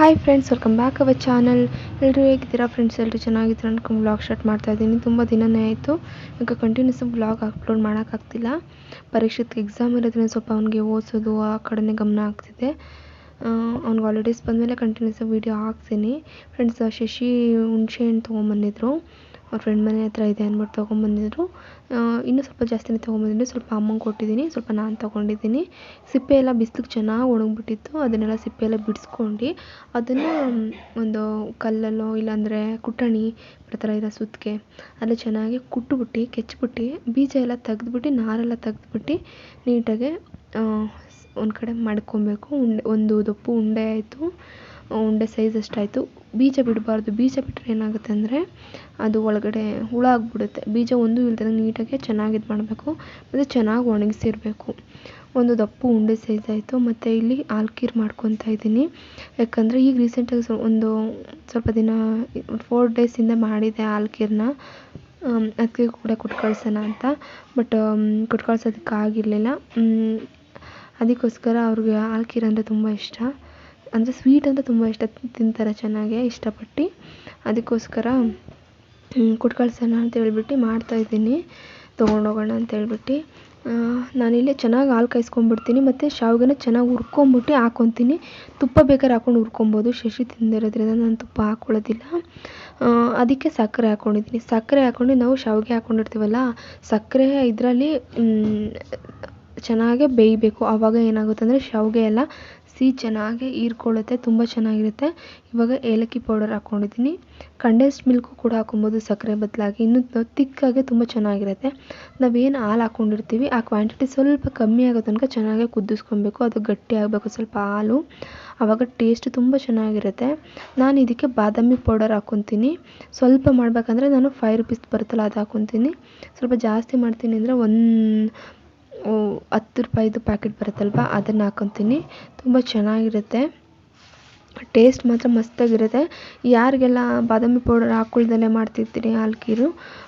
Hi friends welcome back our channel ಎಲ್ಲರೂ ಹೇಗಿದ್ದೀರಾ friends ಎಲ್ಲರೂ ಚೆನ್ನಾಗಿದ್ದೀರಾ ಅನ್ಕೊಂಡು ಬ್ಲಾಗ್ ಸ್ಟಾರ್ಟ್ ಮಾಡ್ತಾ ಇದ್ದೀನಿ. ತುಂಬ ದಿನನೇ ಆಯಿತು. ಈಗ ಕಂಟಿನ್ಯೂಸ್ ಬ್ಲಾಗ್ ಅಪ್ಲೋಡ್ ಮಾಡೋಕ್ಕಾಗ್ತಿಲ್ಲ ಪರೀಕ್ಷೆಗೆ ಎಕ್ಸಾಮ್ ಇರೋದ್ರಿಂದ ಸ್ವಲ್ಪ ಅವ್ನಿಗೆ ಓದಿಸೋದು ಆ ಕಡೆನೇ ಗಮನ ಆಗ್ತಿದೆ. ಅವ್ನಿಗೆ ಹಾಲಿಡೇಸ್ ಬಂದಮೇಲೆ ಕಂಟಿನ್ಯೂಸ್ ವೀಡಿಯೋ ಹಾಕ್ತೀನಿ. ಫ್ರೆಂಡ್ಸ್ ಶಶಿ ಹುಣಸೆ ಹಣ್ಣು ತೊಗೊಂಬಂದಿದ್ರು. ಅವ್ರ ಫ್ರೆಂಡ್ ಮನೆ ಹತ್ರ ಇದೆ ಅಂದ್ಬಿಟ್ಟು ತೊಗೊಂಬಂದಿದ್ರು. ಇನ್ನೂ ಸ್ವಲ್ಪ ಜಾಸ್ತಿನೇ ತೊಗೊಂಬಂದಿದ್ರು. ಸ್ವಲ್ಪ ಅಮ್ಮಂಗೆ ಕೊಟ್ಟಿದ್ದೀನಿ. ಸ್ವಲ್ಪ ನಾನು ತೊಗೊಂಡಿದ್ದೀನಿ. ಸಿಪ್ಪೆ ಎಲ್ಲ ಬಿಸ್ಲಿಗೆ ಚೆನ್ನಾಗಿ ಒಣಗಿಬಿಟ್ಟಿತ್ತು. ಅದನ್ನೆಲ್ಲ ಸಿಪ್ಪೆ ಎಲ್ಲ ಬಿಡಿಸ್ಕೊಂಡು ಅದನ್ನು ಒಂದು ಕಲ್ಲಲ್ಲೋ ಇಲ್ಲಾಂದರೆ ಕುಟ್ಟಣಿ ಆ ಥರ ಇರೋ ಸುತ್ತಿಗೆ ಅಲ್ಲಿ ಚೆನ್ನಾಗಿ ಕುಟ್ಬಿಟ್ಟು, ಕೆಚ್ಬಿಟ್ಟು, ಬೀಜ ಎಲ್ಲ ತೆಗ್ದ್ಬಿಟ್ಟು, ನಾರೆಲ್ಲ ತೆಗ್ದ್ಬಿಟ್ಟು ನೀಟಾಗಿ ಒಂದು ಕಡೆ ಮಡ್ಕೊಳ್ಬೇಕು ಉಂಡೆ, ಒಂದು ದಪ್ಪು ಉಂಡೆ ಆಯಿತು. ಉಂಡೆ ಸೈಜ್ ಅಷ್ಟಾಯಿತು. ಬೀಜ ಬಿಡಬಾರ್ದು. ಬೀಜ ಬಿಟ್ಟರೆ ಏನಾಗುತ್ತೆ ಅಂದರೆ ಅದು ಒಳಗಡೆ ಹುಳ ಆಗಿಬಿಡುತ್ತೆ. ಬೀಜ ಒಂದೂ ಇಲ್ದಂಗೆ ನೀಟಾಗಿ ಚೆನ್ನಾಗಿ ಇದು ಮಾಡಬೇಕು. ಮತ್ತು ಚೆನ್ನಾಗಿ ಒಣಗಿಸಿರ್ಬೇಕು. ಒಂದು ದಪ್ಪ ಉಂಡೆ ಸೈಜ್ ಆಯಿತು. ಮತ್ತು ಇಲ್ಲಿ ಆಲ್ಕೀರ್ ಮಾಡ್ಕೊತಾ ಇದ್ದೀನಿ. ಯಾಕಂದರೆ ಈಗ ರೀಸೆಂಟಾಗಿ ಸ್ವಲ್ಪ ಒಂದು ಸ್ವಲ್ಪ ದಿನ ಫೋರ್ ಡೇಸಿಂದ ಮಾಡಿದೆ ಆಲ್ಕೀರ್ನ. ಅದಕ್ಕೆ ಕೂಡ ಕೊಟ್ಟು ಕಳ್ಸೋಣ ಅಂತ. ಬಟ್ ಕೊಟ್ಟು ಕಳ್ಸೋದಕ್ಕೆ ಆಗಿರಲಿಲ್ಲ ಅದಕ್ಕೋಸ್ಕರ ಅವ್ರಿಗೆ ಆಲ್ಕೀರ್ ಅಂದರೆ ತುಂಬ ಇಷ್ಟ. ಅಂದರೆ ಸ್ವೀಟ್ ಅಂದರೆ ತುಂಬ ಇಷ್ಟ. ತಿಂತಾರೆ ಚೆನ್ನಾಗೆ, ಇಷ್ಟಪಟ್ಟು. ಅದಕ್ಕೋಸ್ಕರ ಕೊಟ್ಟು ಅಂತ ಹೇಳ್ಬಿಟ್ಟು ಮಾಡ್ತಾಯಿದ್ದೀನಿ ತೊಗೊಂಡೋಗೋಣ ಅಂತ ಹೇಳ್ಬಿಟ್ಟು. ನಾನಿಲ್ಲಿ ಚೆನ್ನಾಗಿ ಹಾಲು ಕಾಯಿಸ್ಕೊಂಡ್ಬಿಡ್ತೀನಿ, ಮತ್ತು ಶಾವಿಗೆನ ಚೆನ್ನಾಗಿ ಹುರ್ಕೊಂಬಿಟ್ಟು ಹಾಕ್ಕೊತೀನಿ ತುಪ್ಪ ಬೇಕಾದ್ರೆ ಹಾಕ್ಕೊಂಡು ಹುರ್ಕೊಬೋದು. ಶಶಿ ತಿಂದಿರೋದ್ರಿಂದ ನಾನು ತುಪ್ಪ ಹಾಕ್ಕೊಳ್ಳೋದಿಲ್ಲ ಅದಕ್ಕೆ ಸಕ್ಕರೆ ಹಾಕ್ಕೊಂಡಿದ್ದೀನಿ ಸಕ್ಕರೆ ಹಾಕ್ಕೊಂಡು ನಾವು ಶಾವಿಗೆ ಹಾಕ್ಕೊಂಡಿರ್ತೀವಲ್ಲ ಸಕ್ಕರೆ ಇದರಲ್ಲಿ ಚೆನ್ನಾಗೆ ಬೇಯಬೇಕು. ಆವಾಗ ಏನಾಗುತ್ತೆ ಅಂದರೆ ಶಾವಿಗೆ ಎಲ್ಲ ಸಿಹಿ ಚೆನ್ನಾಗಿ ಹೀರ್ಕೊಳ್ಳುತ್ತೆ, ತುಂಬ ಚೆನ್ನಾಗಿರುತ್ತೆ. ಇವಾಗ ಏಲಕ್ಕಿ ಪೌಡರ್ ಹಾಕ್ಕೊಂಡಿದ್ದೀನಿ. ಕಂಡೆನ್ಸ್ಡ್ ಮಿಲ್ಕು ಕೂಡ ಹಾಕೊಬೋದು ಸಕ್ಕರೆ ಬದಲಾಗಿ. ಇನ್ನೂ ತಿಕ್ಕಾಗೆ ತುಂಬ ಚೆನ್ನಾಗಿರುತ್ತೆ. ನಾವೇನು ಹಾಲು ಹಾಕ್ಕೊಂಡಿರ್ತೀವಿ, ಆ ಕ್ವಾಂಟಿಟಿ ಸ್ವಲ್ಪ ಕಮ್ಮಿ ಆಗೋ ತನಕ ಚೆನ್ನಾಗಿ ಕುದಿಸ್ಕೊಬೇಕು. ಅದು ಗಟ್ಟಿ ಆಗಬೇಕು, ಸ್ವಲ್ಪ ಹಾಲು. ಆವಾಗ ಟೇಸ್ಟ್ ತುಂಬ ಚೆನ್ನಾಗಿರುತ್ತೆ. ನಾನು ಇದಕ್ಕೆ ಬಾದಾಮಿ ಪೌಡರ್ ಹಾಕ್ಕೊತೀನಿ. ಸ್ವಲ್ಪ ಮಾಡಬೇಕಂದ್ರೆ ನಾನು ಫೈವ್ ರುಪೀಸ್ ಬರುತ್ತಲ್ಲ, ಅದು ಹಾಕ್ಕೊತೀನಿ. ಸ್ವಲ್ಪ ಜಾಸ್ತಿ ಮಾಡ್ತೀನಿ ಅಂದರೆ ಒಂದು ಹತ್ತು ರೂಪಾಯಿದು ಪ್ಯಾಕೆಟ್ ಬರುತ್ತಲ್ವ? ಅದನ್ನು ಹಾಕ್ಕೊತೀನಿ ತುಂಬ ಚೆನ್ನಾಗಿರುತ್ತೆ. ಟೇಸ್ಟ್ ಮಾತ್ರ ಮಸ್ತಾಗಿರುತ್ತೆ. ಯಾರಿಗೆಲ್ಲ ಬಾದಾಮಿ ಪೌಡರ್ ಹಾಕ್ಕೊಳ್ದಲೇ ಮಾಡ್ತಿರ್ತೀರಿ ಆಲ್ಕೀರು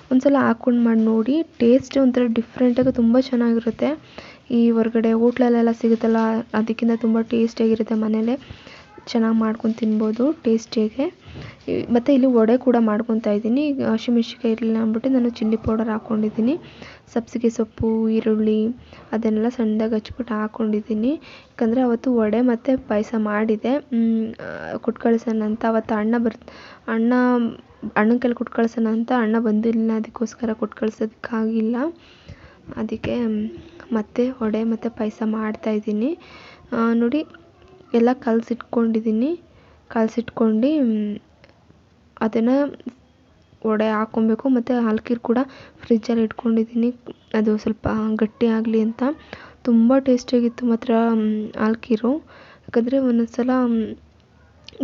ಒಂದು ಸಲ ಹಾಕ್ಕೊಂಡು ಮಾಡಿ ನೋಡಿ. ಟೇಸ್ಟ್ ಒಂಥರ ಡಿಫ್ರೆಂಟಾಗಿ ತುಂಬ ಚೆನ್ನಾಗಿರುತ್ತೆ. ಈ ಹೊರ್ಗಡೆ ಹೋಟ್ಲಲ್ಲೆಲ್ಲ ಸಿಗುತ್ತಲ್ಲ, ಅದಕ್ಕಿಂತ ತುಂಬ ಟೇಸ್ಟಿಯಾಗಿರುತ್ತೆ ಮನೆಯಲ್ಲೇ. ಚೆನ್ನಾಗಿ ಮಾಡ್ಕೊಂಡು ತಿನ್ಬೋದು ಟೇಸ್ಟಿಯಾಗೆ ಮತ್ತು ಇಲ್ಲಿ ವಡೆ ಕೂಡ ಮಾಡ್ಕೊತಾ ಇದ್ದೀನಿ. ಹಸಿಮೆಣ್ಸಿಕಾಯಿ ಇರಲಿಲ್ಲ ಅಂದ್ಬಿಟ್ಟು ನಾನು ಚಿಲ್ಲಿ ಪೌಡರ್ ಹಾಕ್ಕೊಂಡಿದ್ದೀನಿ ಸಬ್ಬಸಿಗೆ ಸೊಪ್ಪು, ಈರುಳ್ಳಿ ಅದನ್ನೆಲ್ಲ ಸಣ್ಣದಾಗಿ ಹಚ್ಬಿಟ್ಟು ಹಾಕ್ಕೊಂಡಿದ್ದೀನಿ ಯಾಕಂದರೆ ಅವತ್ತು ವಡೆ ಮತ್ತು ಪಾಯಸ ಮಾಡಿದೆ. ಕೊಟ್ಟು ಅಂತ. ಅವತ್ತು ಅಣ್ಣ ಬರ್ ಅಣ್ಣ ಅಣ್ಣನ ಕೈಲಿ ಕೊಟ್ಟು ಅಂತ. ಅಣ್ಣ ಬಂದಿರಲಿಲ್ಲ, ಅದಕ್ಕೋಸ್ಕರ ಕೊಟ್ಟು ಕಳ್ಸೋದಕ್ಕಾಗಿಲ್ಲ ಅದಕ್ಕೆ, ಮತ್ತೆ ವಡೆ ಮತ್ತು ಪಾಯಸ ಮಾಡ್ತಾಯಿದ್ದೀನಿ ನೋಡಿ, ಎಲ್ಲ ಕಲಸಿಟ್ಕೊಂಡಿದ್ದೀನಿ. ಕಲಸಿಟ್ಕೊಂಡು ಅದನ್ನು ವಡೆ ಹಾಕ್ಕೊಬೇಕು. ಮತ್ತು ಹಾಲ್ಕೀರು ಕೂಡ ಫ್ರಿಜ್ಜಲ್ಲಿ ಇಟ್ಕೊಂಡಿದ್ದೀನಿ. ಅದು ಸ್ವಲ್ಪ ಗಟ್ಟಿ ಆಗಲಿ ಅಂತ. ತುಂಬ ಟೇಸ್ಟಿಯಾಗಿತ್ತು ಮಾತ್ರ ಹಾಲ್ಕೀರು. ಯಾಕಂದರೆ ಒಂದೊಂದು ಸಲ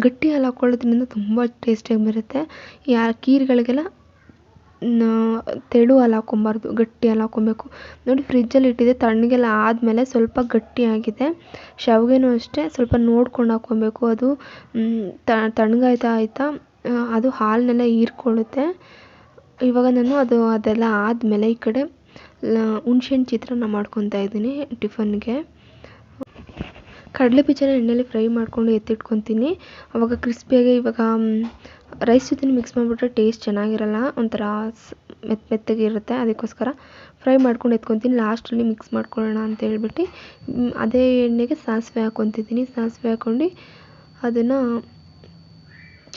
ಗಟ್ಟಿ ಹಾಲು ಹಾಕ್ಕೊಳ್ಳೋದ್ರಿಂದ ತುಂಬ ಟೇಸ್ಟಿಯಾಗಿ ಬರುತ್ತೆ. ಈ ಕೀರ್ಗಳಿಗೆಲ್ಲ ತೆಳು ಹಾಲು ಗಟ್ಟಿ ಹಾಲು ನೋಡಿ ಫ್ರಿಜ್ಜಲ್ಲಿ ಇಟ್ಟಿದ್ದೆ, ತಣ್ಣಗೆಲ್ಲ ಆದಮೇಲೆ ಸ್ವಲ್ಪ ಗಟ್ಟಿಯಾಗಿದೆ ಶಾವಿಗೆನೂ ಅಷ್ಟೇ, ಸ್ವಲ್ಪ ನೋಡ್ಕೊಂಡು ಹಾಕ್ಕೊಬೇಕು ಅದು ತಣ್ಣಗಾಯ್ತಾ ಆಯಿತಾ ಅದು ಹಾಲನ್ನೆಲ್ಲ ಹೀರ್ಕೊಳ್ಳುತ್ತೆ. ಇವಾಗ ನಾನು ಅದು, ಅದೆಲ್ಲ ಆದಮೇಲೆ ಈ ಕಡೆ ಹುಣ್ಸೆಹಣ್ಣು ಚಿತ್ರಾನ್ನ ಮಾಡ್ಕೊತಾ ಇದ್ದೀನಿ ಟಿಫನ್ಗೆ. ಕಡಲೆ ಬೀಜನ ಎಣ್ಣೆಲಿ ಫ್ರೈ ಮಾಡ್ಕೊಂಡು ಎತ್ತಿಟ್ಕೊತೀನಿ. ಆವಾಗ ಕ್ರಿಸ್ಪಿಯಾಗಿ ಇವಾಗ ರೈಸ್ ಜೊತೆ ಮಿಕ್ಸ್ ಮಾಡಿಬಿಟ್ರೆ ಟೇಸ್ಟ್ ಚೆನ್ನಾಗಿರಲ್ಲ, ಒಂಥರ ಮೆತ್ತ ಮೆತ್ತಗೆ ಇರುತ್ತೆ ಅದಕ್ಕೋಸ್ಕರ ಫ್ರೈ ಮಾಡ್ಕೊಂಡು ಎತ್ಕೊತೀನಿ. ಲಾಸ್ಟಲ್ಲಿ ಮಿಕ್ಸ್ ಮಾಡ್ಕೊಳ್ಳೋಣ ಅಂತ ಹೇಳ್ಬಿಟ್ಟು ಅದೇ ಎಣ್ಣೆಗೆ ಸಾಸಿವೆ ಹಾಕ್ಕೊತಿದ್ದೀನಿ. ಸಾಸಿವೆ ಹಾಕ್ಕೊಂಡು ಅದನ್ನು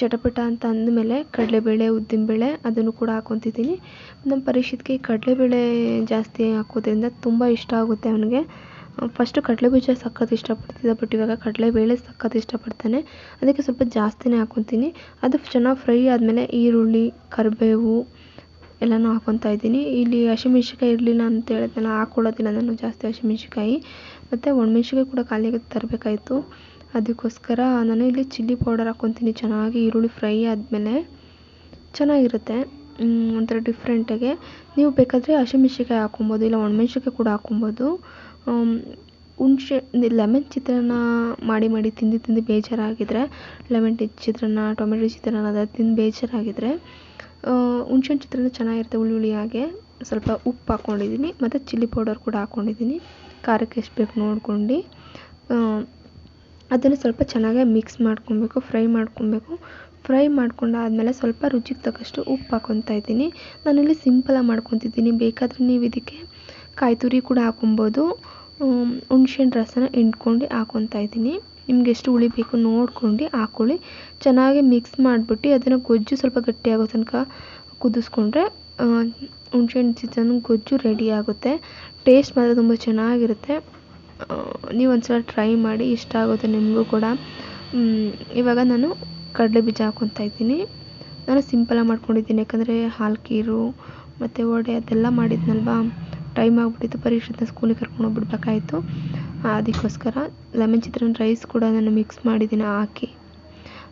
ಚಟಪಟ ಅಂತ ಅಂದಮೇಲೆ ಕಡಲೆಬೇಳೆ, ಉದ್ದಿನಬೇಳೆ ಅದನ್ನು ಕೂಡ ಹಾಕ್ಕೊತಿದ್ದೀನಿ. ನಮ್ಮ ಪರೀಕ್ಷಿತ್ಗೆ ಕಡಲೆಬೇಳೆ ಜಾಸ್ತಿ ಹಾಕೋದ್ರಿಂದ ತುಂಬ ಇಷ್ಟ ಆಗುತ್ತೆ ಅವನಿಗೆ. ಫಸ್ಟು ಕಡಲೆಬೀಜ ಸಖತ್ ಇಷ್ಟಪಡ್ತಿದ್ದ ಬಟ್ ಇವಾಗ ಕಡಲೆಬೇಳೆ ಸಖತ್ ಇಷ್ಟಪಡ್ತಾನೆ. ಅದಕ್ಕೆ ಸ್ವಲ್ಪ ಜಾಸ್ತಿನೇ ಹಾಕ್ಕೊತೀನಿ ಅದು ಚೆನ್ನಾಗಿ ಫ್ರೈ ಆದಮೇಲೆ ಈರುಳ್ಳಿ, ಕರಿಬೇವು ಎಲ್ಲನೂ ಹಾಕ್ಕೊತಾ ಇದ್ದೀನಿ. ಇಲ್ಲಿ ಹಸಿಮೆಣ್ಸಿನ್ಕಾಯಿ ಇರಲಿಲ್ಲ ಅಂತ ಹೇಳಿದ್ನಲ್ಲ ಹಾಕ್ಕೊಳ್ಳೋದಿಲ್ಲ ನಾನು ಜಾಸ್ತಿ ಹಸಿಮೆಣ್ಸಿನ್ಕಾಯಿ. ಮತ್ತು ಒಣಮೆಣ್ಸಿನ್ಕಾಯಿ ಕೂಡ ಖಾಲಿಯಾಗಿ ತರಬೇಕಾಯಿತು. ಅದಕ್ಕೋಸ್ಕರ ನಾನು ಇಲ್ಲಿ ಚಿಲ್ಲಿ ಪೌಡರ್ ಹಾಕ್ಕೊತೀನಿ ಚೆನ್ನಾಗಿ ಈರುಳ್ಳಿ ಫ್ರೈ ಆದಮೇಲೆ. ಚೆನ್ನಾಗಿರುತ್ತೆ ಒಂಥರ ಡಿಫ್ರೆಂಟಾಗೆ ನೀವು ಬೇಕಾದರೆ ಹಸಿಮೆಣ್ಸಿನ್ಕಾಯಿ ಹಾಕ್ಕೊಬೋದು ಇಲ್ಲ ಒಣಮೆಣ್ಸಿನ್ಕಾಯಿ ಕೂಡ ಹಾಕ್ಕೊಬೋದು ಹುಣ್ಸೆ ಲೆಮನ್ ಚಿತ್ರಾನ್ನ ಮಾಡಿ ಮಾಡಿ ತಿಂದು ತಿಂದು ಬೇಜಾರಾಗಿದ್ದರೆ ಲೆಮನ್ ಟಿ, ಚಿತ್ರಾನ್ನ, ಟೊಮೆಟೊ ಚಿತ್ರಾನ್ನ ಅದೆಲ್ಲ ತಿಂದು ಬೇಜಾರಾಗಿದ್ದರೆ ಹುಣ್ಸೆಹಣ್ಣು ಚಿತ್ರಾನ್ನ ಚೆನ್ನಾಗಿರುತ್ತೆ ಹುಳಿ ಹುಳಿಯಾಗೆ ಸ್ವಲ್ಪ ಉಪ್ಪು ಹಾಕ್ಕೊಂಡಿದ್ದೀನಿ ಮತ್ತು ಚಿಲ್ಲಿ ಪೌಡರ್ ಕೂಡ ಹಾಕ್ಕೊಂಡಿದ್ದೀನಿ ಖಾರಕ್ಕೆ ಎಷ್ಟು ಬೇಕು ನೋಡ್ಕೊಂಡು. ಅದನ್ನು ಸ್ವಲ್ಪ ಚೆನ್ನಾಗೆ ಮಿಕ್ಸ್ ಮಾಡ್ಕೊಬೇಕು, ಫ್ರೈ ಮಾಡ್ಕೊಬೇಕು. ಫ್ರೈ ಮಾಡ್ಕೊಂಡಾದ್ಮೇಲೆ ಸ್ವಲ್ಪ ರುಚಿಗೆ ತಕ್ಕಷ್ಟು ಉಪ್ಪು ಹಾಕ್ಕೊಳ್ತಾ ಇದ್ದೀನಿ. ನಾನಿಲ್ಲಿ ಸಿಂಪಲಾಗಿ ಮಾಡ್ಕೊತಿದ್ದೀನಿ. ಬೇಕಾದರೆ ನೀವು ಇದಕ್ಕೆ ಕಾಯಿ ತುರಿ ಕೂಡ ಹಾಕೊಬೋದು. ಹುಣ್ಸೆಹಣ್ಣು ರಸನ ಹಿಂಡ್ಕೊಂಡು ಹಾಕೊತಾ ಇದ್ದೀನಿ. ನಿಮ್ಗೆ ಎಷ್ಟು ಹುಳಿ ಬೇಕು ನೋಡ್ಕೊಂಡು ಹಾಕ್ಕೊಳ್ಳಿ ಚೆನ್ನಾಗಿ ಮಿಕ್ಸ್ ಮಾಡಿಬಿಟ್ಟು ಅದನ್ನು ಗೊಜ್ಜು ಸ್ವಲ್ಪ ಗಟ್ಟಿಯಾಗೋ ತನಕ ಕುದಿಸ್ಕೊಂಡ್ರೆ ಹುಣ್ಸೆಹಣ್ಣು ಸೀಸನ್ ಗೊಜ್ಜು ರೆಡಿ ಆಗುತ್ತೆ. ಟೇಸ್ಟ್ ಮಾತ್ರ ತುಂಬ ಚೆನ್ನಾಗಿರುತ್ತೆ. ನೀವು ಒಂದ್ಸಲ ಟ್ರೈ ಮಾಡಿ ಇಷ್ಟ ಆಗುತ್ತೆ ನಿಮಗೂ ಕೂಡ. ಇವಾಗ ನಾನು ಕಡಲೆ ಬೀಜ ಹಾಕೊತಾ ಇದ್ದೀನಿ. ನಾನು ಸಿಂಪಲಾಗಿ ಮಾಡ್ಕೊಂಡಿದ್ದೀನಿ, ಯಾಕಂದರೆ ಹಾಲು ಖೀರು ಮತ್ತು ವಡೆ ಅದೆಲ್ಲ ಮಾಡಿದ್ನಲ್ವಾ? ಟೈಮ್ ಆಗಿಬಿಟ್ಟಿತ್ತು. ಪರೀಕ್ಷೆನ ಸ್ಕೂಲಿಗೆ ಕರ್ಕೊಂಡು ಹೋಗ್ಬಿಡ್ಬೇಕಾಯ್ತು. ಅದಕ್ಕೋಸ್ಕರ ಲೆಮನ್ ಚಿತ್ರಾನ್ನ ರೈಸ್ ಕೂಡ ನಾನು ಮಿಕ್ಸ್ ಮಾಡಿದ್ದೀನಿ ಹಾಕಿ.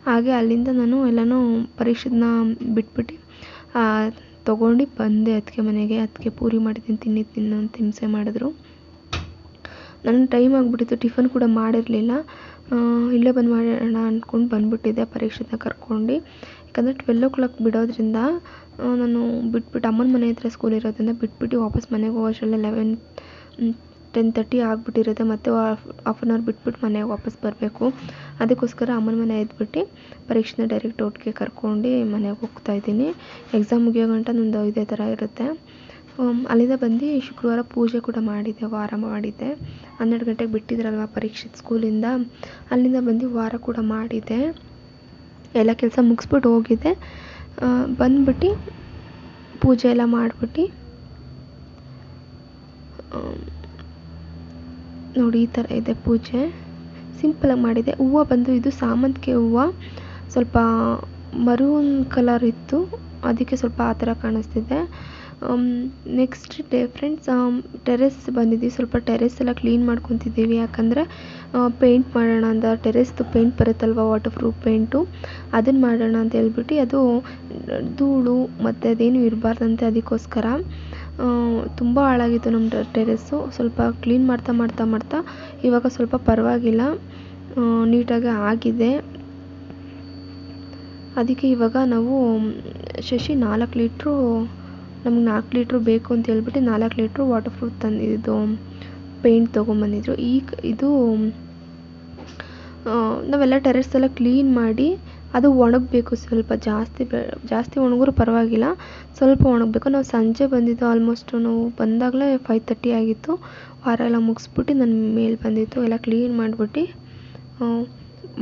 ಹಾಗೆ ಅಲ್ಲಿಂದ ನಾನು ಎಲ್ಲನೂ ಪರೀಕ್ಷೆನ ಬಿಟ್ಬಿಟ್ಟು ತೊಗೊಂಡು ಬಂದೆ ಅದಕ್ಕೆ ಮನೆಗೆ. ಅದಕ್ಕೆ ಪೂರಿ ಮಾಡಿದ್ದೀನಿ ತಿನ್ನಿ ತಿನ್ನು ಅಂತ ಹಿಂಸೆ ಮಾಡಿದ್ರು. ನನ್ನ ಟೈಮ್ ಆಗಿಬಿಟ್ಟಿತ್ತು ಟಿಫನ್ ಕೂಡ ಮಾಡಿರಲಿಲ್ಲ. ಇಲ್ಲೇ ಬಂದು ಮಾಡೋಣ ಅಂದ್ಕೊಂಡು ಬಂದುಬಿಟ್ಟಿದ್ದೆ ಪರೀಕ್ಷೆನ ಕರ್ಕೊಂಡು. ಯಾಕಂದರೆ ಟ್ವೆಲ್ ಓ ಕ್ಲಾಕ್ ಬಿಡೋದ್ರಿಂದ ನಾನು ಬಿಟ್ಬಿಟ್ಟು ಅಮ್ಮನ ಮನೆ ಹತ್ರ ಸ್ಕೂಲ್ ಇರೋದ್ರಿಂದ ಬಿಟ್ಬಿಟ್ಟು ವಾಪಸ್ ಮನೆಗೆ ಹೋಗೋಷ್ಟರಲ್ಲಿ ಲೆವೆನ್ ಟೆನ್ ತರ್ಟಿ ಆಗಿಬಿಟ್ಟಿರುತ್ತೆ. ಮತ್ತೆ ಹಾಫ್ ಆನ್ ಅವರ್ ಬಿಟ್ಬಿಟ್ಟು ಮನೆಗೆ ವಾಪಸ್ ಬರಬೇಕು. ಅದಕ್ಕೋಸ್ಕರ ಅಮ್ಮನ ಮನೆ ಎದ್ಬಿಟ್ಟು ಪರೀಕ್ಷೆನ ಡೈರೆಕ್ಟ್ ಒಟ್ಟಿಗೆ ಕರ್ಕೊಂಡು ಮನೆಗೆ ಹೋಗ್ತಾ ಇದ್ದೀನಿ. ಎಕ್ಸಾಮ್ ಮುಗಿಯೋ ಗಂಟ ನಂದು ಇದೇ ಥರ ಇರುತ್ತೆ. ಅಲ್ಲಿಂದ ಬಂದು ಶುಕ್ರವಾರ ಪೂಜೆ ಕೂಡ ಮಾಡಿದ್ದೆ, ವಾರ ಮಾಡಿದ್ದೆ. ಹನ್ನೆರಡು ಗಂಟೆಗೆ ಬಿಟ್ಟಿದ್ರಲ್ವ ಪರೀಕ್ಷೆ ಸ್ಕೂಲಿಂದ ಅಲ್ಲಿಂದ ಬಂದು ವಾರ ಕೂಡ ಮಾಡಿದ್ದೆ. ಎಲ್ಲ ಕೆಲಸ ಮುಗಿಸ್ಬಿಟ್ಟು ಹೋಗಿದ್ದೆ. ಬಂದ್ಬಿಟ್ಟು ಪೂಜೆ ಎಲ್ಲ ಮಾಡ್ಬಿಟ್ಟು ನೋಡಿ ಈ ಥರ ಇದೆ ಪೂಜೆ. ಸಿಂಪಲಾಗಿ ಮಾಡಿದೆ. ಹೂವು ಬಂದು ಇದು ಸಾಮಂತಿಗೆ ಹೂವು. ಸ್ವಲ್ಪ ಮರೂನ್ ಕಲರ್ ಇತ್ತು. ಅದಕ್ಕೆ ಸ್ವಲ್ಪ ಆ ಥರ ಕಾಣಿಸ್ತಿದೆ. ನೆಕ್ಸ್ಟ್ ಡೇ ಫ್ರೆಂಡ್ಸ್ ಟೆರೆಸ್ ಬಂದಿದ್ದೀವಿ ಸ್ವಲ್ಪ ಟೆರೆಸ್ ಎಲ್ಲ ಕ್ಲೀನ್ ಮಾಡ್ಕೊತಿದ್ದೀವಿ. ಯಾಕಂದರೆ ಪೇಂಟ್ ಮಾಡೋಣ ಅಂತ. ಟೆರೆಸ್ದು ಪೇಂಟ್ ಬರುತ್ತಲ್ವ? ವಾಟರ್ ಪ್ರೂಫ್ ಪೇಂಟು ಅದನ್ನು ಮಾಡೋಣ ಅಂತ ಹೇಳ್ಬಿಟ್ಟು ಅದು ಧೂಳು ಮತ್ತು ಅದೇನು ಇರಬಾರ್ದಂತೆ ಅದಕ್ಕೋಸ್ಕರ ತುಂಬ ಹಾಳಾಗಿತ್ತು ನಮ್ಮ ಟೆರೆಸ್ಸು ಸ್ವಲ್ಪ ಕ್ಲೀನ್ ಮಾಡ್ತಾ ಮಾಡ್ತಾ ಮಾಡ್ತಾ ಇವಾಗ ಸ್ವಲ್ಪ ಪರವಾಗಿಲ್ಲ. ನೀಟಾಗಿ ಆಗಿದೆ. ಅದಕ್ಕೆ ಇವಾಗ ನಾವು ಶಶಿ ನಾಲ್ಕು ಲೀಟ್ರು ನಮ್ಗೆ ನಾಲ್ಕು ಲೀಟ್ರು ಬೇಕು ಅಂತ ಹೇಳ್ಬಿಟ್ಟು ನಾಲ್ಕು ಲೀಟ್ರು ವಾಟರ್ ಪ್ರೂಫ್ ತಂದಿದ್ದು ಪೇಂಟ್ ತೊಗೊಂಬಂದಿದ್ರು. ಈ ಇದು ನಾವೆಲ್ಲ ಟೆರೆಸ್ ಎಲ್ಲ ಕ್ಲೀನ್ ಮಾಡಿ ಅದು ಒಣಗಬೇಕು ಸ್ವಲ್ಪ ಜಾಸ್ತಿ ಜಾಸ್ತಿ ಒಣಗಿದ್ರು ಪರವಾಗಿಲ್ಲ. ಸ್ವಲ್ಪ ಒಣಗಬೇಕು. ನಾವು ಸಂಜೆ ಬಂದಿದ್ದು ಆಲ್ಮೋಸ್ಟು ನಾವು ಬಂದಾಗಲೇ ಫೈವ್ ತರ್ಟಿ ಆಗಿತ್ತು. ವಾರ ಎಲ್ಲ ಮುಗಿಸ್ಬಿಟ್ಟು ನನ್ನ ಮೇಲೆ ಬಂದಿತ್ತು. ಎಲ್ಲ ಕ್ಲೀನ್ ಮಾಡಿಬಿಟ್ಟು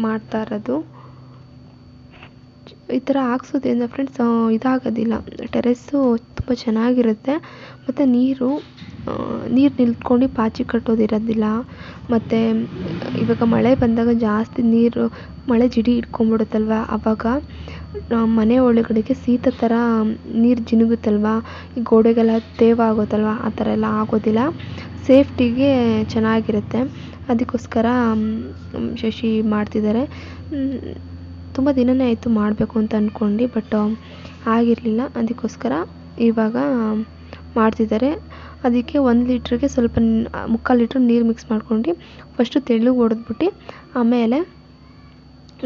ಮಾಡ್ತಾ ಇರೋದು. ಈ ಥರ ಹಾಕ್ಸೋದ್ರಿಂದ ಫ್ರೆಂಡ್ಸ್ ಇದಾಗೋದಿಲ್ಲ. ಟೆರೆಸ್ಸು ತುಂಬ ಚೆನ್ನಾಗಿರುತ್ತೆ. ಮತ್ತು ನೀರು ನೀರು ನಿಂತ್ಕೊಂಡು ಪಾಚಿ ಕಟ್ಟೋದಿರೋದಿಲ್ಲ. ಮತ್ತು, ಇವಾಗ ಮಳೆ ಬಂದಾಗ ಜಾಸ್ತಿ ನೀರು, ಮಳೆ ಜಿಡಿ ಹಿಡ್ಕೊಂಬಿಡುತ್ತಲ್ವ ಆವಾಗ ಮನೆ ಒಳಗಡೆಗೆ ಶೀತ ಥರ ನೀರು ಜಿನುಗುತ್ತಲ್ವ? ಈ ಗೋಡೆಗೆಲ್ಲ ತೇವ ಆಗುತ್ತಲ್ವ? ಆ ಥರ ಎಲ್ಲ ಆಗೋದಿಲ್ಲ. ಸೇಫ್ಟಿಗೆ ಚೆನ್ನಾಗಿರುತ್ತೆ. ಅದಕ್ಕೋಸ್ಕರ ಶಶಿ ಮಾಡ್ತಿದ್ದಾರೆ. ತುಂಬ ದಿನವೇ ಆಯಿತು ಮಾಡಬೇಕು ಅಂತ ಅಂದ್ಕೊಂಡು ಬಟ್ ಆಗಿರಲಿಲ್ಲ. ಅದಕ್ಕೋಸ್ಕರ ಇವಾಗ ಮಾಡ್ತಿದ್ದಾರೆ. ಅದಕ್ಕೆ ಒಂದು ಲೀಟ್ರಿಗೆ ಸ್ವಲ್ಪ ಮುಕ್ಕಾಲು ಲೀಟ್ರ್ ನೀರು ಮಿಕ್ಸ್ ಮಾಡ್ಕೊಂಡು ಫಸ್ಟು ತೆಳ್ಳಗೆ ಹೊಡೆದ್ಬಿಟ್ಟು ಆಮೇಲೆ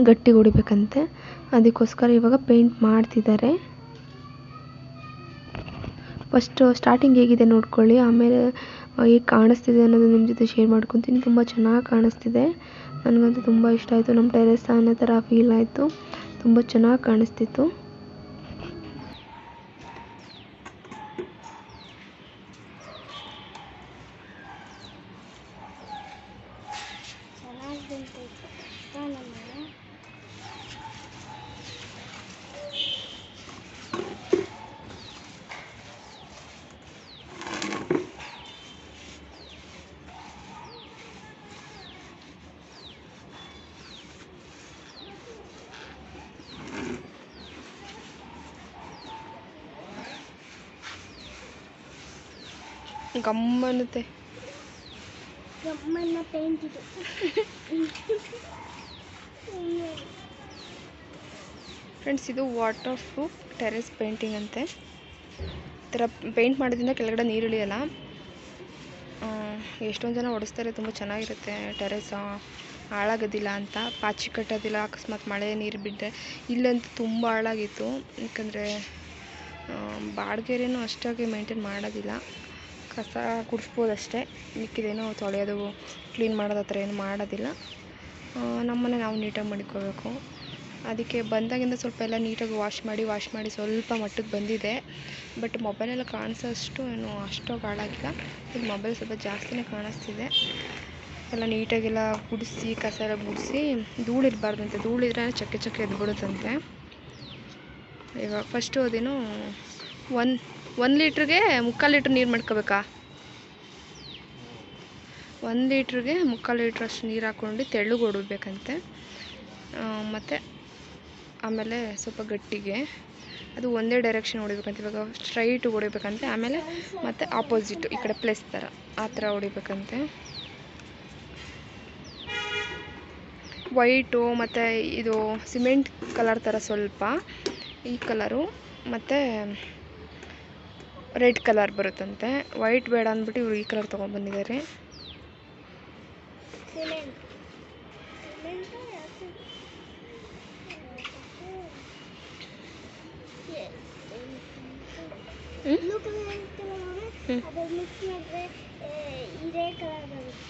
ಗಟ್ಟಿ ಹೊಡಿಬೇಕಂತೆ. ಅದಕ್ಕೋಸ್ಕರ ಇವಾಗ ಪೇಂಟ್ ಮಾಡ್ತಿದ್ದಾರೆ. ಫಸ್ಟು ಸ್ಟಾರ್ಟಿಂಗ್ ಹೇಗಿದೆ ನೋಡ್ಕೊಳ್ಳಿ. ಆಮೇಲೆ ಹೇಗೆ ಕಾಣಿಸ್ತಿದೆ ಅನ್ನೋದು ನಿಮ್ಮ ಜೊತೆ ಶೇರ್ ಮಾಡ್ಕೊತೀನಿ. ತುಂಬ ಚೆನ್ನಾಗಿ ಕಾಣಿಸ್ತಿದೆ. ನನಗಂತೂ ತುಂಬ ಇಷ್ಟ ಆಯಿತು. ನಮ್ಮ ಟೆರೆಸ್ ಅನ್ನೋ ಥರ ಫೀಲ್ ಆಯಿತು. ತುಂಬ ಚೆನ್ನಾಗಿ ಕಾಣಿಸ್ತಿತ್ತು ಚೆನ್ನಾಗಿ ಬಂತೈತೆ ನಮ್ಮ ಗಮ್ಮನ್ನುತ್ತೆ ಗಮ್ಮನ್ನ ಪೇಂಟ್ ಇದು. ಫ್ರೆಂಡ್ಸ್ ಇದು ವಾಟರ್ ಪ್ರೂಫ್ ಟೆರೆಸ್ ಪೇಂಟಿಂಗ್ ಅಂತೆ. ಈ ಥರ ಪೇಂಟ್ ಮಾಡೋದ್ರಿಂದ ಕೆಳಗಡೆ ನೀರು ಇಳಿಯಲ್ಲ ಎಷ್ಟೊಂದು ಜನ ಹೊಡೆಸ್ತಾರೆ ತುಂಬ ಚೆನ್ನಾಗಿರುತ್ತೆ ಟೆರೆಸ್ ಹಾಳಾಗೋದಿಲ್ಲ ಅಂತ. ಪಾಚಿ ಕಟ್ಟೋದಿಲ್ಲ ಅಕಸ್ಮಾತ್ ಮಳೆ ನೀರು ಬಿಟ್ಟರೆ ಇಲ್ಲಂತೂ ತುಂಬ ಹಾಳಾಗಿತ್ತು. ಯಾಕಂದರೆ ಬಾಡಿಗೆರೇನು ಅಷ್ಟಾಗಿ ಮೇಂಟೈನ್ ಮಾಡೋದಿಲ್ಲ. ಕಸ ಗುಡಿಸ್ಬೋದಷ್ಟೇ. ಮಿಕ್ಕಿದೇನು ತೊಳೆಯೋದು, ಕ್ಲೀನ್ ಮಾಡೋದು ಆ ಥರ ಏನು ಮಾಡೋದಿಲ್ಲ. ನಮ್ಮನೆ ನಾವು ನೀಟಾಗಿ ಮಾಡಿಕೊಳ್ಬೇಕು. ಅದಕ್ಕೆ ಬಂದಾಗಿಂದ ಸ್ವಲ್ಪ ಎಲ್ಲ ನೀಟಾಗಿ ವಾಶ್ ಮಾಡಿ ವಾಶ್ ಮಾಡಿ ಸ್ವಲ್ಪ ಮಟ್ಟಕ್ಕೆ ಬಂದಿದೆ. ಬಟ್ ಮೊಬೈಲೆಲ್ಲ ಕಾಣಿಸೋಷ್ಟು ಏನು ಅಷ್ಟೊಂದು ಹಾಳಾಗಿಲ್ಲ. ಇದು ಮೊಬೈಲ್ ಸ್ವಲ್ಪ ಜಾಸ್ತಿನೇ ಕಾಣಿಸ್ತಿದೆ. ಎಲ್ಲ ನೀಟಾಗೆಲ್ಲ ಗುಡಿಸಿ, ಕಸ ಎಲ್ಲ ಗುಡಿಸಿ ಧೂಳಿರಬಾರ್ದಂತೆ ಧೂಳಿದ್ರೆ ಚಕ್ಕೆ ಚಕ್ಕೆ ಎದ್ಬಿಡುತ್ತಂತೆ. ಇವಾಗ ಫಸ್ಟು ಅದೇನು ಒಂದು ಒಂದು ಲೀಟ್ರಿಗೆ ಮುಕ್ಕಾಲು ಲೀಟ್ರ್ ನೀರು ಮಾಡ್ಕೋಬೇಕಾ? ಒಂದು ಲೀಟ್ರಿಗೆ ಮುಕ್ಕಾಲು ಲೀಟ್ರಷ್ಟು ನೀರು ಹಾಕ್ಕೊಂಡು ತೆಳ್ಳಗೆ ಹೊಡಿಬೇಕಂತೆ ಮತ್ತು ಆಮೇಲೆ ಸ್ವಲ್ಪ ಗಟ್ಟಿಗೆ ಅದು ಒಂದೇ ಡೈರೆಕ್ಷನ್ ಹೊಡಿಬೇಕಂತೆ, ಇವಾಗ ಸ್ಟ್ರೈಟ್ ಹೊಡಿಬೇಕಂತೆ, ಆಮೇಲೆ ಮತ್ತು ಆಪೋಸಿಟ್ ಈ ಕಡೆ ಪ್ಲೇಸ್ ಥರ ಆ ಥರ ಹೊಡಿಬೇಕಂತೆ. ವೈಟು ಮತ್ತು ಇದು ಸಿಮೆಂಟ್ ಕಲರ್ ಥರ ಸ್ವಲ್ಪ ಈ ಕಲರು, ಮತ್ತು ರೆಡ್ ಕಲರ್ ಬರುತ್ತಂತೆ. ವೈಟ್ ಬೇಡ ಅಂದ್ಬಿಟ್ಟು ಇವರು ಈ ಕಲರ್ ತೊಗೊಂಡ್ಬಂದಿದ್ದಾರೆ ಸಿಮೆಂಟ್ ಸಿಮೆಂಟ್ ಯಾಕೆ ಹ್ಮ್? ಬ್ಲೂ ಕಲರ್ ಇರುತ್ತಲ್ಲ ನೋಡಿ ಹ್ಮ್. ಅದು ಮಿಕ್ಸ್ ಮಾಡಿದ್ರೆ ಇದೇ ಕಲರ್ ಬರುತ್ತೆ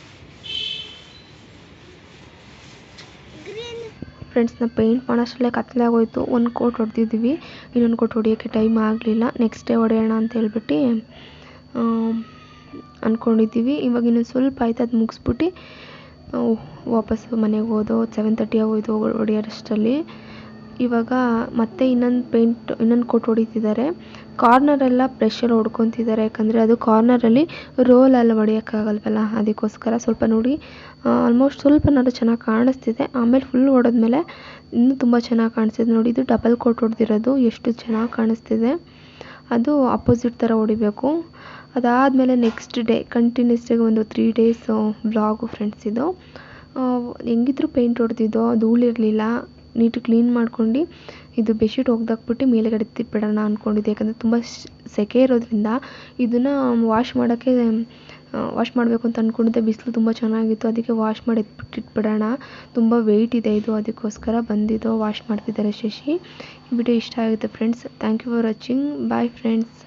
ಗ್ರೀನ್ ಫ್ರೆಂಡ್ಸ್ ನಾವು ಪೇಂಟ್ ಮಾಡೋಷ್ಟರಲ್ಲೇ ಕತ್ತಲಾಗೋಯ್ತು ಒಂದು ಕೋಟ್ ಹೊಡೆದಿದ್ವಿ ಇನ್ನೊಂದು ಕೋಟ್ ಹೊಡಿಯೋಕ್ಕೆ ಟೈಮ್ ಆಗಲಿಲ್ಲ. ನೆಕ್ಸ್ಟ್ ಡೇ ಹೊಡೆಯೋಣ ಅಂತ ಹೇಳ್ಬಿಟ್ಟು ಅಂದ್ಕೊಂಡಿದ್ದೀವಿ ಇವಾಗ ಇನ್ನೊಂದು ಸ್ವಲ್ಪ ಆಯ್ತು, ಅದು ಮುಗಿಸ್ಬಿಟ್ಟು ವಾಪಸ್ ಮನೆಗೆ ಹೋದೋ ಸೆವೆನ್ ತರ್ಟಿ ಆಗೋಯ್ತು ಹೊಡೆಯೋಷ್ಟರಲ್ಲಿ ಇವಾಗ ಮತ್ತೆ ಇನ್ನೊಂದು ಪೇಂಟ್ ಇನ್ನೊಂದು ಕೋಟ್ ಹೊಡಿತಿದ್ದಾರೆ. ಕಾರ್ನರೆಲ್ಲ ಪ್ರೆಷರ್ ಹೊಡ್ಕೊತಿದ್ದಾರೆ. ಯಾಕಂದರೆ ಅದು ಕಾರ್ನರಲ್ಲಿ ರೋಲ್ ಎಲ್ಲ ಹೊಡೆಯೋಕ್ಕಾಗಲ್ವಲ್ಲ? ಅದಕ್ಕೋಸ್ಕರ ಸ್ವಲ್ಪ ನೋಡಿ ಆಲ್ಮೋಸ್ಟ್ ಸ್ವಲ್ಪನಾದ್ರು ಚೆನ್ನಾಗಿ ಕಾಣಿಸ್ತಿದೆ. ಆಮೇಲೆ ಫುಲ್ ಹೊಡೆದ್ಮೇಲೆ ಇನ್ನೂ ತುಂಬ ಚೆನ್ನಾಗಿ ಕಾಣಿಸ್ತಿದೆ. ನೋಡಿ, ಇದು ಡಬಲ್ ಕೋಟ್ ಹೊಡೆದಿರೋದು. ಎಷ್ಟು ಚೆನ್ನಾಗಿ ಕಾಣಿಸ್ತಿದೆ. ಅದು ಅಪೋಸಿಟ್ ಥರ ಹೊಡಿಬೇಕು. ಅದಾದಮೇಲೆ ನೆಕ್ಸ್ಟ್ ಡೇ ಕಂಟಿನ್ಯೂಸ್ ಆಗಿ ಒಂದು ತ್ರೀ ಡೇಸ್ ಬ್ಲಾಗು ಫ್ರೆಂಡ್ಸ್ ಇದು. ಹೆಂಗಿದ್ರು ಪೇಂಟ್ ಹೊಡೆದಿದ್ದೋ ಧೂಳಿರಲಿಲ್ಲ. ನೀಟಾಗಿ ಕ್ಲೀನ್ ಮಾಡ್ಕೊಂಡು ಇದು ಬೆಡ್ಶೀಟ್ ಒಗ್ದಾಕ್ಬಿಟ್ಟು ಮೇಲ್ಗಡೆ ಎತ್ತಿಟ್ಬಿಡೋಣ ಅಂದ್ಕೊಂಡಿದ್ದೆ ಯಾಕಂದರೆ ತುಂಬ ಸೆಕೆ ಇರೋದ್ರಿಂದ ಇದನ್ನು ವಾಶ್ ಮಾಡೋಕ್ಕೆ ವಾಶ್ ಮಾಡಬೇಕು ಅಂತ ಅಂದ್ಕೊಂಡಿದ್ದೆ ಬಿಸಿಲು ತುಂಬ ಚೆನ್ನಾಗಿತ್ತು. ಅದಕ್ಕೆ ವಾಶ್ ಮಾಡಿ ಎತ್ಬಿಟ್ಟಿಟ್ಬಿಡೋಣ ತುಂಬ ವೆಯ್ಟ್ ಇದೆ ಇದು. ಅದಕ್ಕೋಸ್ಕರ ಬಂದಿದ್ದು ವಾಶ್ ಮಾಡ್ತಿದ್ದಾರೆ ಶಶಿ. ವಿಡಿಯೋ ಇಷ್ಟ ಆಗುತ್ತೆ friends thank you for watching bye friends